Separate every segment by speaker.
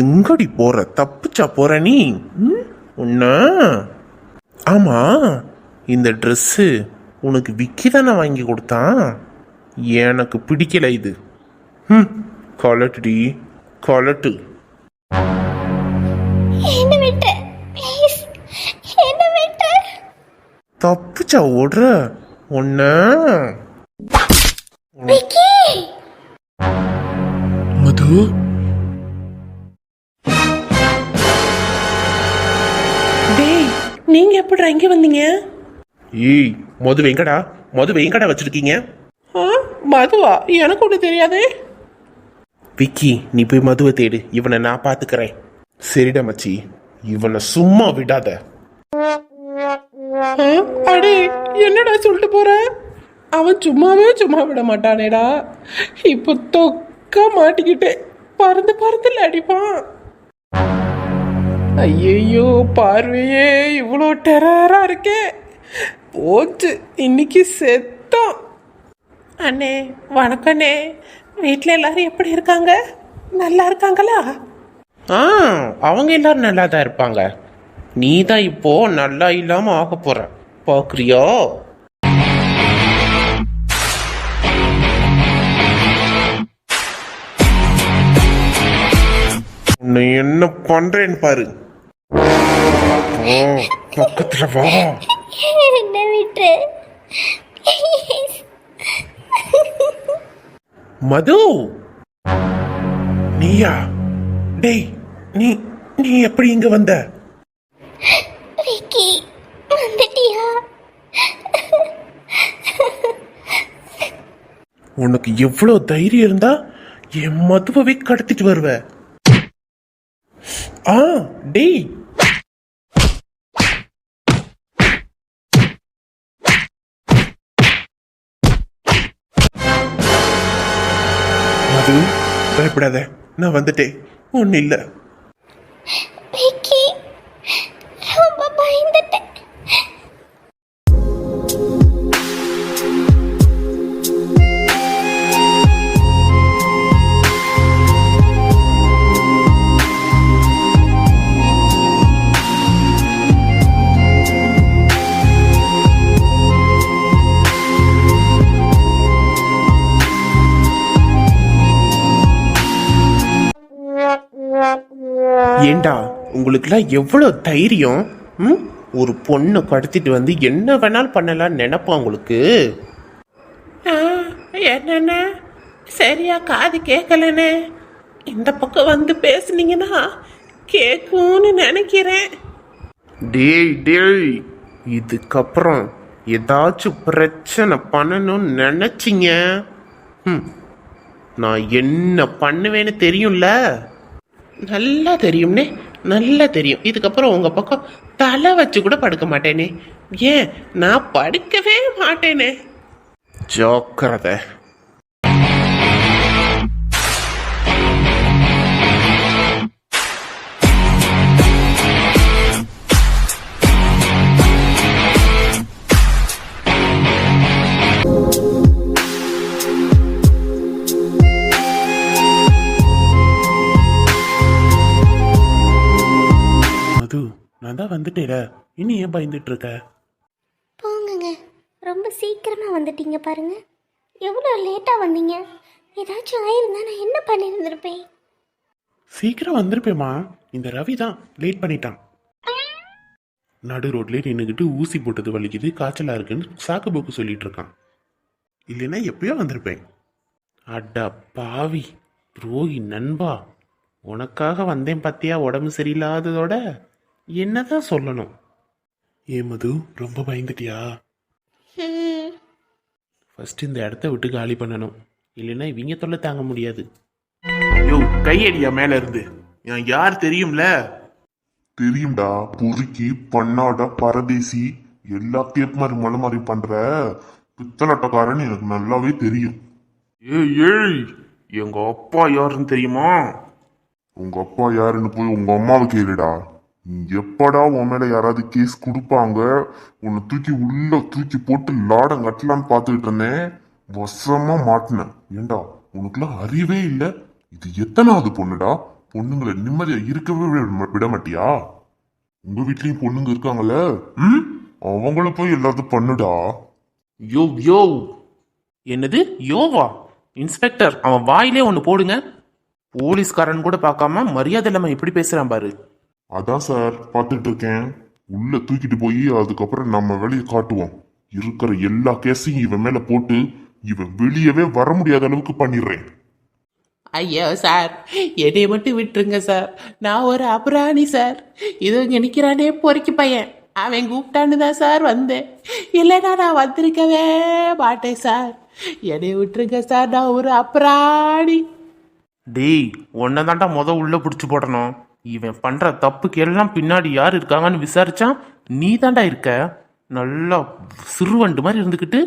Speaker 1: எங்கடி போற தப்பிச்சா போற நீ உன்ன ஆமா இந்த ட்ரெஸ்ஸு உனக்கு விக்கி தானே வாங்கி கொடுத்தான் எனக்கு பிடிக்கல இது ம் கொலட்டுடி கொலட்டு தப்புச்சா ஓடுற ஒன்ன
Speaker 2: மது
Speaker 3: எப்படா இங்கே வந்தீங்க
Speaker 1: ஏய் மது வெங்கடா மது வெங்கடா வச்சிருக்கீங்க
Speaker 3: ஆ மதுவா எனக்கு ஒன்று தெரியாதே
Speaker 1: விக்கி நீ போய் மதுவை தேடு இவனை நான் பார்த்துக்கிறேன்
Speaker 4: சரிடா மச்சி இவனை சும்மா விடாத
Speaker 3: ஆ, அடே என்னடா சொல்லிட்டு போற அவன் சும்மாவே சும்மா விட மாட்டானேடா இப்போ தொக்க மாட்டிக்கிட்டே பறந்து பறந்துல அடிப்பான் ஐயோ பார்வையே இவ்வளோ டெரராக இருக்கே போச்சு இன்னைக்கு செத்தோம் அண்ணே வணக்கண்ணே வீட்டில் எல்லாரும் எப்படி இருக்காங்க நல்லா இருக்காங்களா
Speaker 1: ஆ அவங்க எல்லாரும் நல்லா தான் இருப்பாங்க நீ தான் இப்போ நல்லா இல்லாமல் ஆக போற பார்க்குறியோ என்ன பண்றேன்னு பாரு வா பக்கத்துல வா
Speaker 2: என்ன விட்டு
Speaker 1: மது நீயா டேய் நீ நீ எப்படி இங்க வந்த
Speaker 2: விக்கி வந்துட்டியா
Speaker 1: உனக்கு எவ்வளவு தைரியம் இருந்தா என் மதுவை கடத்திட்டு வருவ ஆ டேய் அது பயப்படாத நான் வந்துட்டேன் ஒன்றும் இல்லை உங்களுக்குலாம் எவ்வளோ தைரியம் ம் ஒரு பொண்ணை கடத்திட்டு வந்து என்ன வேணாலும் பண்ணலாம்னு நினப்போம் உங்களுக்கு
Speaker 3: என்னண்ணே சரியா காது கேட்கலண்ணே இந்த பக்கம் வந்து பேசுனீங்கன்னா கேட்கும்னு நினைக்கிறேன்
Speaker 1: டேய் டேய் இதுக்கப்புறம் ஏதாச்சும் பிரச்சனை பண்ணணும்னு நினச்சிங்க ம் நான் என்ன பண்ணுவேன்னு தெரியும்ல
Speaker 3: நல்லா தெரியும்னே நல்லா தெரியும் இதுக்கப்புறம் உங்க பக்கம் தலை வச்சு கூட படுக்க மாட்டேனே ஏன் நான் படுக்கவே மாட்டேனே
Speaker 1: ஜோக்கிறத வந்துட்டேல இனி ஏன் பயந்துட்டு இருக்க
Speaker 2: போங்கங்க ரொம்ப சீக்கிரமா வந்துட்டீங்க பாருங்க எவ்வளோ லேட்டாக வந்தீங்க ஏதாச்சும் ஆயிருந்தா நான் என்ன பண்ணியிருந்திருப்பேன்
Speaker 1: சீக்கிரம் வந்திருப்பேம்மா இந்த ரவி தான் லேட் பண்ணிட்டான் நடு ரோட்லேயே நின்றுக்கிட்டு ஊசி போட்டது வலிக்குது காய்ச்சலாக இருக்குன்னு சாக்கு போக்கு சொல்லிட்டு இருக்கான் இல்லைன்னா எப்பயோ வந்திருப்பேன் அடா பாவி துரோகி நண்பா உனக்காக வந்தேன் பார்த்தியா உடம்பு சரியில்லாததோட என்னதான் சொல்லணும் ஏ மது ரொம்ப பயந்துட்டியா ஃபர்ஸ்ட் இந்த இடத்த விட்டு காலி பண்ணணும் இல்லைன்னா இவங்க தொல்லை தாங்க முடியாது யோ கையடியா மேல இருந்து யார் தெரியும்ல
Speaker 4: தெரியும்டா பொறுக்கி பண்ணாடா பரதேசி எல்லா மாதிரி மலை மாதிரி பண்ற பித்தலாட்டக்காரன் எனக்கு நல்லாவே தெரியும்
Speaker 1: ஏய் ஏய் எங்க அப்பா யாருன்னு தெரியுமா
Speaker 4: உங்க அப்பா யாருன்னு போய் உங்க அம்மாவை கேளுடா எப்படா உன் மேல யாராவது கேஸ் கொடுப்பாங்க உன்னை தூக்கி உள்ள தூக்கி போட்டு லாடம் கட்டலான்னு பாத்துக்கிட்டு இருந்தேன் வசமா மாட்டினேன் ஏண்டா உனக்குலாம் அறிவே இல்லை இது எத்தனாவது பொண்ணுடா பொண்ணுங்களை நிம்மதியா இருக்கவே விட மாட்டியா உங்க வீட்லயும் பொண்ணுங்க இருக்காங்கல்ல ம் அவங்கள போய் எல்லாத்தையும் பண்ணுடா
Speaker 1: யோ யோ என்னது யோவா இன்ஸ்பெக்டர் அவன் வாயிலே ஒன்று போடுங்க போலீஸ்காரன் கூட பார்க்காம மரியாதை இல்லாம எப்படி பேசுறான் பாரு
Speaker 4: அதான் சார் பார்த்துட்டு இருக்கேன் உள்ள தூக்கிட்டு போய் அதுக்கப்புறம் நம்ம வேலையை காட்டுவோம் இருக்கிற எல்லா கேஸையும் இவன் மேல போட்டு இவன் வெளியவே வர முடியாத அளவுக்கு பண்ணிடுறேன்
Speaker 3: ஐயோ சார் என்னை மட்டும் விட்டுருங்க சார் நான் ஒரு அபராணி சார் இது இங்கே நிற்கிறானே பொறுக்கி பையன் அவன் கூப்பிட்டான்னு தான் சார் வந்தேன் இல்லைனா நான் வந்திருக்கவே மாட்டேன் சார் என்னை விட்டுருங்க சார் நான் ஒரு அபராணி
Speaker 1: டேய் ஒன்னதாண்டா தாண்டா முத உள்ளே பிடிச்சி போடணும் இவன் பண்ற தப்புக்கு எல்லாம் பின்னாடி யார் இருக்காங்கன்னு விசாரிச்சா நீ தாண்டா இருக்க நல்லா சிறுவண்டு மாதிரி இருந்துக்கிட்டு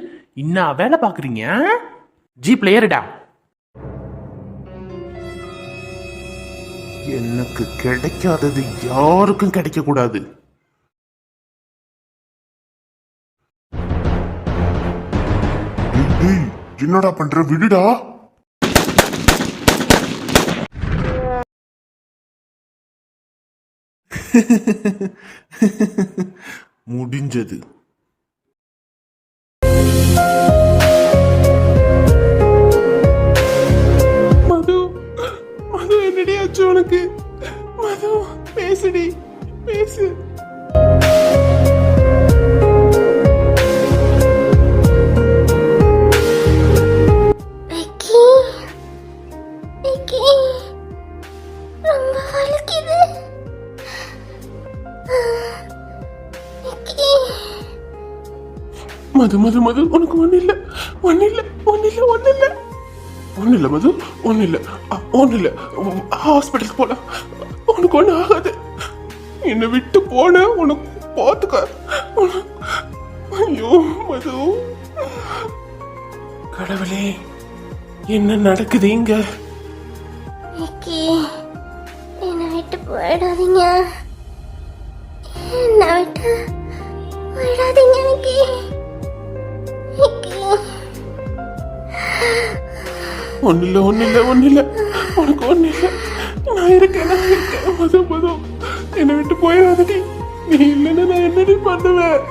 Speaker 1: இன்னா வேலை பாக்குறீங்க ஜி பிளேயர்டா எனக்கு கிடைக்காதது யாருக்கும் கிடைக்க கூடாது
Speaker 4: என்னடா பண்ற விடுடா
Speaker 1: முடிஞ்சது மது மது என்னடியாச்சு உனக்கு மது பேசுடி பேசு மது மது மது உனக்கு ஒன்றும் இல்லை ஒன்றும் இல்லை ஒன்றும் இல்லை ஒன்றும் இல்லை ஒன்றும் இல்லை மது ஒன்றும் இல்லை ஒன்றும் இல்லை ஹாஸ்பிட்டலுக்கு போகலாம் உனக்கு ஒன்றும் ஆகாது என்னை விட்டு போன உனக்கு பார்த்துக்க ஐயோ மது கடவுளே என்ன நடக்குது இங்க
Speaker 2: என்னை விட்டு போயிடாதீங்க என்னை விட்டு போயிடாதீங்க
Speaker 1: ஒன்றும் இல்லை ஒன்றும் இல்லை ஒன்றும் இல்லை உனக்கு ஒன்றும் இல்லை நான் இருக்கேன் நான் இருக்கேன் போதும் போதும் என்னை விட்டு போயிடாதடி நீ இல்லைன்னு நான் என்னடி பண்ணுவேன்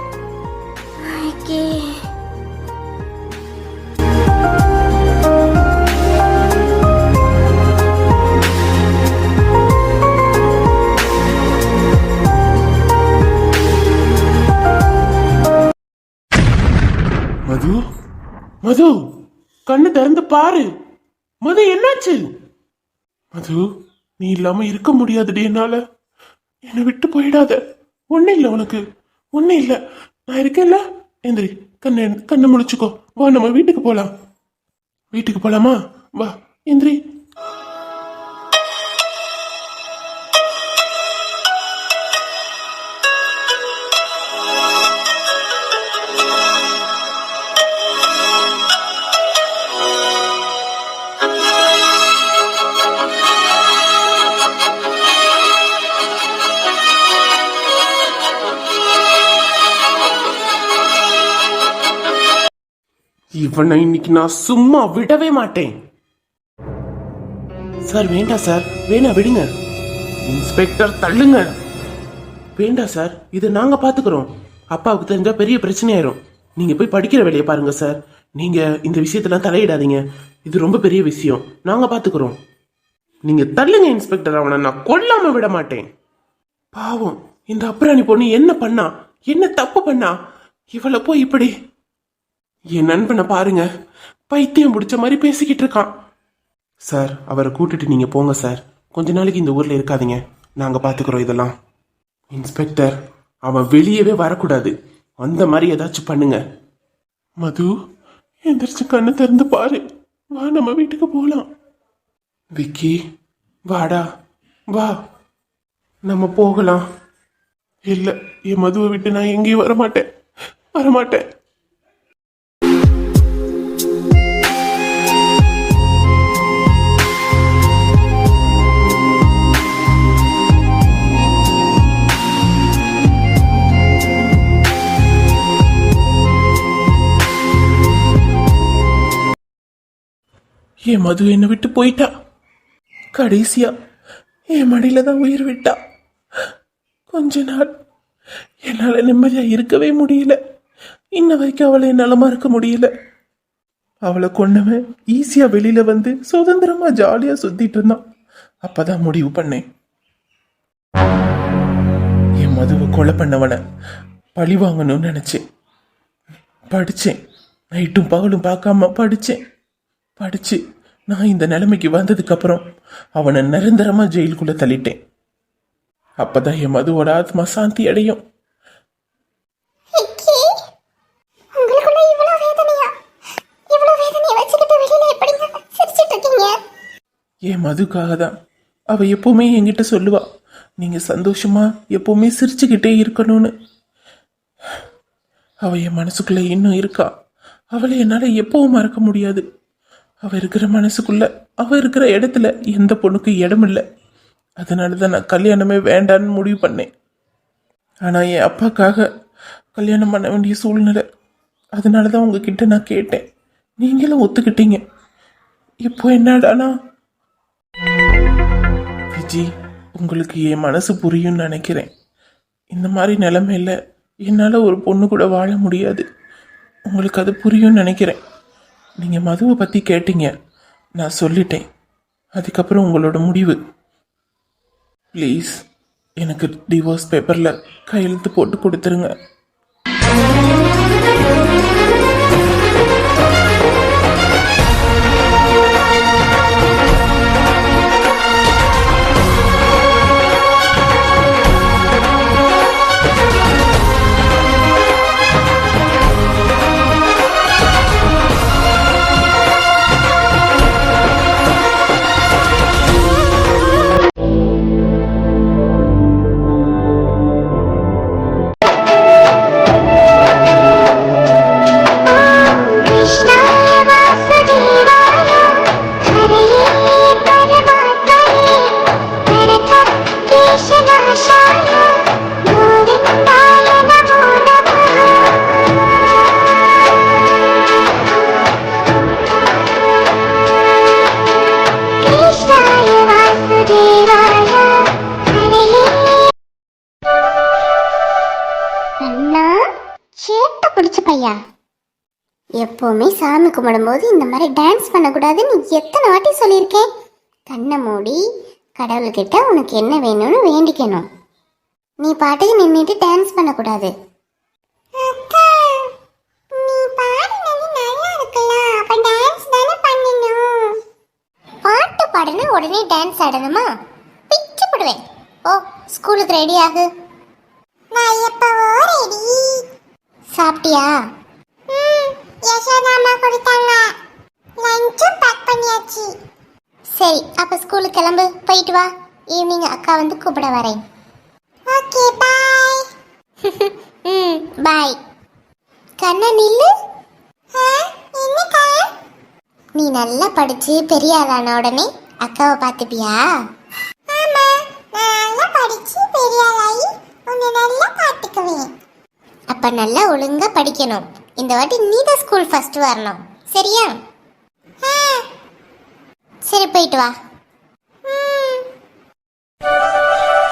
Speaker 1: மது மது கண்ணு திறந்து பாரு முத என்னாச்சு மது நீ இல்லாம இருக்க முடியாது என்னால என்னை விட்டு போயிடாத ஒண்ணு இல்லை உனக்கு ஒண்ணு இல்லை நான் இருக்கேன்ல எந்திரி கண்ணு கண்ணு முடிச்சுக்கோ வா நம்ம வீட்டுக்கு போலாம் வீட்டுக்கு போலாமா வா எந்திரி இவனை இன்னைக்கு நான் சும்மா விடவே மாட்டேன் சார் வேண்டாம் சார் வேணா விடுங்க இன்ஸ்பெக்டர் தள்ளுங்க வேண்டாம் சார் இதை நாங்கள் பார்த்துக்கிறோம் அப்பாவுக்கு தெரிஞ்சா பெரிய பிரச்சனையாயிரும் நீங்கள் போய் படிக்கிற வேலையை பாருங்க சார் நீங்கள் இந்த விஷயத்தெல்லாம் தலையிடாதீங்க இது ரொம்ப பெரிய விஷயம் நாங்கள் பார்த்துக்கிறோம் நீங்கள் தள்ளுங்க இன்ஸ்பெக்டர் அவனை நான் கொல்லாமல் விட மாட்டேன் பாவம் இந்த அப்ராணி பொண்ணு என்ன பண்ணா என்ன தப்பு பண்ணா இவளை போய் இப்படி என் நண்பனை பாருங்க பைத்தியம் பிடிச்ச மாதிரி பேசிக்கிட்டு இருக்கான் சார் அவரை கூட்டிட்டு நீங்க போங்க சார் கொஞ்ச நாளைக்கு இந்த ஊர்ல இருக்காதீங்க நாங்க பாத்துக்கிறோம் இதெல்லாம் இன்ஸ்பெக்டர் அவன் வெளியவே வரக்கூடாது அந்த மாதிரி ஏதாச்சும் பண்ணுங்க மது எந்திரிச்சு கண்ணு திறந்து பாரு வா நம்ம வீட்டுக்கு போகலாம் விக்கி வாடா வா நம்ம போகலாம் இல்லை என் மதுவை விட்டு நான் எங்கேயும் வரமாட்டேன் வரமாட்டேன் என் மது என்னை விட்டு போயிட்டா கடைசியா என் மடியில தான் உயிர் விட்டா கொஞ்ச நாள் என்னால் நிம்மதியாக இருக்கவே முடியல இன்ன வரைக்கும் அவளை என்னால் மறக்க முடியல அவளை கொண்டவன் ஈஸியாக வெளியில் வந்து சுதந்திரமாக ஜாலியாக சுற்றிட்டு இருந்தான் அப்போ தான் முடிவு பண்ணேன் என் மதுவை கொலை பண்ணவனை பழி வாங்கணும்னு நினச்சேன் படித்தேன் நைட்டும் பகலும் பார்க்காம படித்தேன் படித்து நான் இந்த நிலைமைக்கு வந்ததுக்கப்புறம் அவனை நிரந்தரமாக ஜெயிலுக்குள்ளே தள்ளிட்டேன் அப்பதான் என் மதுவோட ஆத்மா சாந்தி அடையும் என் மதுக்காக தான் அவ எப்பவுமே என்கிட்ட சொல்லுவா நீங்க சந்தோஷமா எப்பவுமே சிரிச்சுக்கிட்டே இருக்கணும்னு அவ என் மனசுக்குள்ள இன்னும் இருக்கா அவளை என்னால் எப்பவும் மறக்க முடியாது அவள் இருக்கிற மனசுக்குள்ள அவள் இருக்கிற இடத்துல எந்த பொண்ணுக்கு இடம் இல்லை அதனால தான் நான் கல்யாணமே வேண்டான்னு முடிவு பண்ணேன் ஆனால் என் அப்பாக்காக கல்யாணம் பண்ண வேண்டிய சூழ்நிலை அதனால தான் உங்ககிட்ட நான் கேட்டேன் நீங்களும் ஒத்துக்கிட்டீங்க இப்போ என்னடானா விஜி உங்களுக்கு என் மனசு புரியும்னு நினைக்கிறேன் இந்த மாதிரி நிலைமையில் என்னால் ஒரு பொண்ணு கூட வாழ முடியாது உங்களுக்கு அது புரியும்னு நினைக்கிறேன் நீங்கள் மதுவை பற்றி கேட்டீங்க நான் சொல்லிட்டேன் அதுக்கப்புறம் உங்களோட முடிவு ப்ளீஸ் எனக்கு டிவோர்ஸ் பேப்பரில் கையெழுத்து போட்டு கொடுத்துருங்க
Speaker 5: எப்போவுமே சாமி கும்பிடும்போது இந்த மாதிரி டான்ஸ் பண்ணக்கூடாதுன்னு எத்தனை வாட்டி சொல்லியிருக்கேன் கண்ணை மூடி கடவுள்கிட்ட உனக்கு என்ன வேணும்னு வேண்டிக்கணும் நீ பாட்டுக்கு நின்றுட்டு டான்ஸ் பண்ணக்கூடாது பாட்டு பாடுனா உடனே டான்ஸ் ஆடணுமா பிச்சு போடுவேன் ஓ ஸ்கூலுக்கு ரெடி ஆகு
Speaker 6: நான் எப்பவோ ரெடி சாப்பிட்டியா யசோதாமா கொடுத்தாங்க லஞ்சும் பேக் பண்ணியாச்சு
Speaker 5: சரி அப்ப ஸ்கூலுக்கு கிளம்பு போயிட்டு வா ஈவினிங் அக்கா வந்து கூப்பிட வரேன்
Speaker 6: ஓகே பாய்
Speaker 5: ம் பாய் கண்ணா நில்லு என்னக்கா நீ நல்லா படிச்சு பெரிய ஆளான உடனே அக்காவை பார்த்துப்பியா
Speaker 6: ஆமா நல்லா படிச்சு பெரிய ஆளாகி உன்னை நல்லா பார்த்துக்குவேன்
Speaker 5: அப்ப நல்லா ஒழுங்கா படிக்கணும் இந்த வாட்டி நீ தான் ஸ்கூல் ஃபர்ஸ்ட் வரணும் சரியா சரி போயிட்டு வா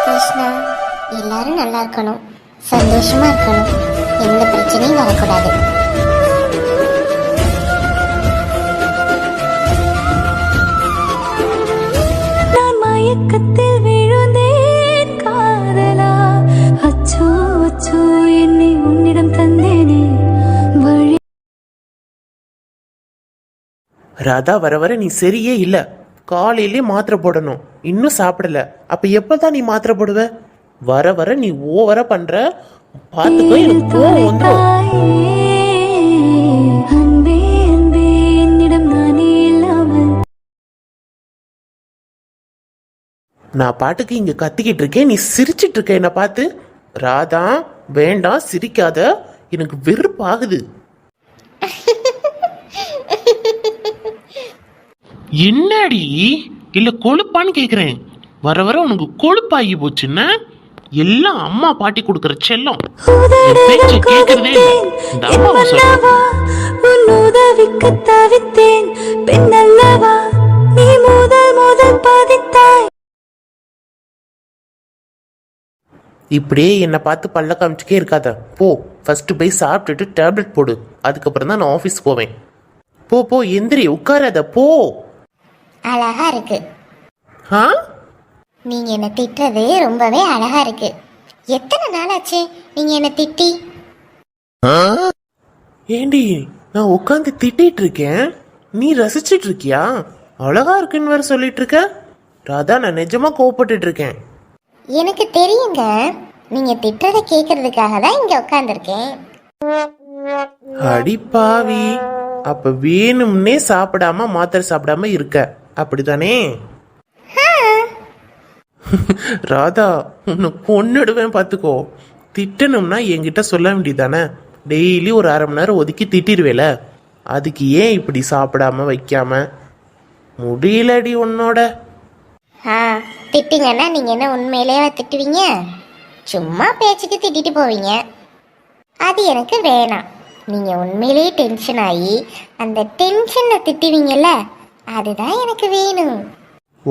Speaker 5: கிருஷ்ணா எல்லாரும் நல்லா இருக்கணும் சந்தோஷமா இருக்கணும் எந்த பிரச்சனையும் வரக்கூடாது நான் மயக்கத்தில் விழுந்தேன்
Speaker 1: காதலா அச்சோ அச்சோ ராதா வர வர நீ சரியே இல்லை காலையிலே மாத்திரை போடணும் இன்னும் சாப்பிடல அப்போ எப்போ தான் நீ மாத்திரை போடுவ வர வர நீ ஓவர பண்ற பார்த்துக்கோ எனக்கு நான் பாட்டுக்கு இங்க கத்திக்கிட்டு இருக்கேன் நீ சிரிச்சிட்டு இருக்க என்ன பார்த்து ராதா வேண்டாம் சிரிக்காத எனக்கு வெறுப்பாகுது என்னடி இல்லை கொழுப்பான்னு கேட்குறேன் வர வர உனக்கு கொழுப்பாகி போச்சுன்னா எல்லாம் அம்மா பாட்டி கொடுக்குற செல்லம் அம்மா இப்படியே என்னை பார்த்து பல்ல காமிச்சிக்கே இருக்காத போ ஃபர்ஸ்ட் போய் சாப்பிட்டுட்டு டேப்லெட் போடு அதுக்கப்புறம் தான் நான் ஆஃபீஸ் போவேன் போ போ எந்திரி உட்காராத போ
Speaker 5: அழகா இருக்கு ஆ நீங்க என்ன திட்டுறது ரொம்பவே அழகா இருக்கு எத்தனை நாள் ஆச்சு நீங்க என்ன திட்டி
Speaker 1: ஏண்டி நான் உட்காந்து திட்டிட்டு இருக்கேன் நீ ரசிச்சிட்டு இருக்கியா அழகா இருக்குன்னு வேற சொல்லிட்டு இருக்க ராதா நான் நிஜமா கோவப்பட்டுட்டு இருக்கேன்
Speaker 5: எனக்கு தெரியுங்க நீங்க திட்டுறத கேக்குறதுக்காக தான் இங்க உட்காந்துருக்கேன்
Speaker 1: அடி பாவி அப்ப வேணும்னே சாப்பிடாம மாத்திரை சாப்பிடாம இருக்க அப்படிதானே ராதா உன்னை கொன்னுடுவேன் பார்த்துக்கோ திட்டணும்னா என்கிட்ட சொல்ல வேண்டியதானே டெய்லி ஒரு அரை மணி நேரம் ஒதுக்கி திட்டிடுவேல அதுக்கு ஏன் இப்படி சாப்பிடாம வைக்காம முடியலடி உன்னோட
Speaker 5: ஆ திட்டிங்கன்னா நீங்கள் என்ன உண்மையிலேயே திட்டுவீங்க சும்மா பேச்சுக்கு திட்டிட்டு போவீங்க அது எனக்கு வேணாம் நீங்கள் உண்மையிலேயே டென்ஷன் ஆகி அந்த டென்ஷனில் திட்டுவீங்கல்ல அதுதான் எனக்கு வேணும்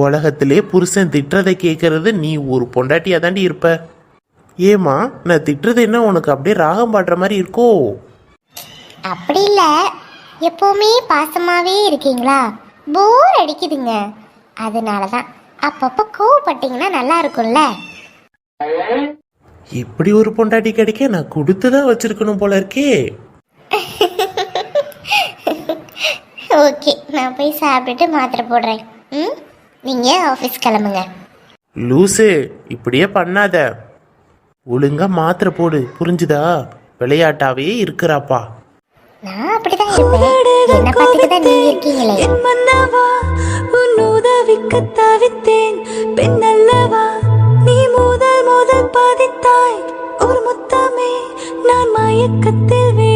Speaker 1: உலகத்திலே புருஷன் திட்டுறதை கேட்கறது நீ ஒரு பொண்டாட்டியா தாண்டி இருப்ப ஏமா நான் திட்டுறது என்ன உனக்கு அப்படியே ராகம் பாடுற மாதிரி இருக்கோ
Speaker 5: அப்படி இல்ல எப்பவுமே பாசமாவே இருக்கீங்களா போர் அடிக்குதுங்க அதனாலதான் தான் அப்பப்போ கோவப்பட்டீங்கன்னா நல்லா இருக்கும்ல
Speaker 1: இப்படி ஒரு பொண்டாட்டி கிடைக்க நான் கொடுத்துதான் வச்சிருக்கணும் போல இருக்கே
Speaker 5: ஓகே நான் போய் சாப்பிட்டுட்டு மாத்திரை போடுறேன் ம் நீங்கள் ஆஃபீஸ் கிளம்புங்க
Speaker 1: லூசு இப்படியே பண்ணாத ஒழுங்கா மாத்திரை போடு புரிஞ்சுதா விளையாட்டாவே இருக்கிறாப்பா
Speaker 5: நான் அப்படிதான் இருப்பேன் என்ன பார்த்துட்டு தான் நீங்க இருக்கீங்களே என் உன் உதவிக்கு தவித்தேன் பெண் அல்லவா நீ முதல் முதல் பாதித்தாய் ஒரு முத்தமே நான் மயக்கத்தில் வீ